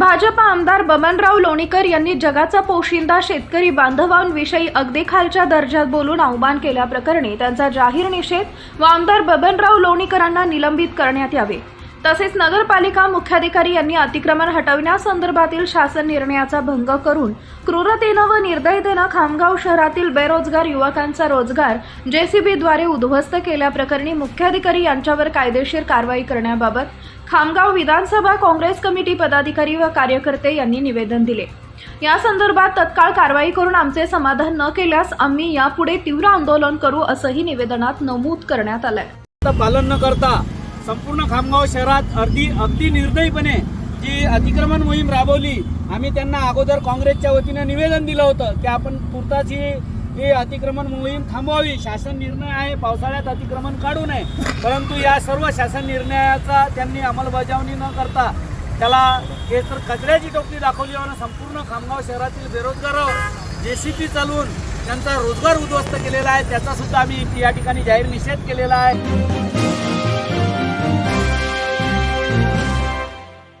भाजपा आमदार बबनराव लोणीकर यांनी जगाचा पोशिंदा शेतकरी बांधवांविषयी अगदी खालच्या दर्जात बोलून अवमान केल्याप्रकरणी त्यांचा जाहीर निषेध व आमदार बबनराव लोणीकरांना निलंबित करण्यात यावे. तसेच नगरपालिका मुख्याधिकारी यांनी अतिक्रमण हटविण्यासंदर्भातील शासन निर्णयाचा भंग करून क्रूरतेनं व निर्दयतेनं खामगाव शहरातील बेरोजगार युवकांचा रोजगार जेसीबीद्वारे उद्ध्वस्त केल्याप्रकरणी मुख्याधिकारी यांच्यावर कायदेशीर कारवाई करण्याबाबत खामगाव विधानसभा काँग्रेस कमिटी पदाधिकारी व कार्यकर्ते यांनी निवेदन दिले. या संदर्भात तत्काळ कारवाई करून आमचे समाधान न केल्यास आम्ही यापुढे तीव्र आंदोलन करू असंही निवेदनात नमूद करण्यात आलंय. पालन न करता संपूर्ण खामगाव शहरात अगदी अगदी निर्दयीपणे जी अतिक्रमण मोहीम राबवली आम्ही त्यांना अगोदर काँग्रेसच्या वतीनं निवेदन दिलं होतं की आपण पुरताच ही ही अतिक्रमण मोहीम थांबवावी. शासन निर्णय आहे पावसाळ्यात अतिक्रमण काढू नये. परंतु या सर्व शासन निर्णयाचा त्यांनी अंमलबजावणी न करता त्याला हे तर कचऱ्याची टोपली दाखवली आणि संपूर्ण खामगाव शहरातील बेरोजगारावर जे सी पी चालवून त्यांचा रोजगार उद्ध्वस्त केलेला आहे. त्याचा सुद्धा आम्ही या ठिकाणी जाहीर निषेध केलेला आहे.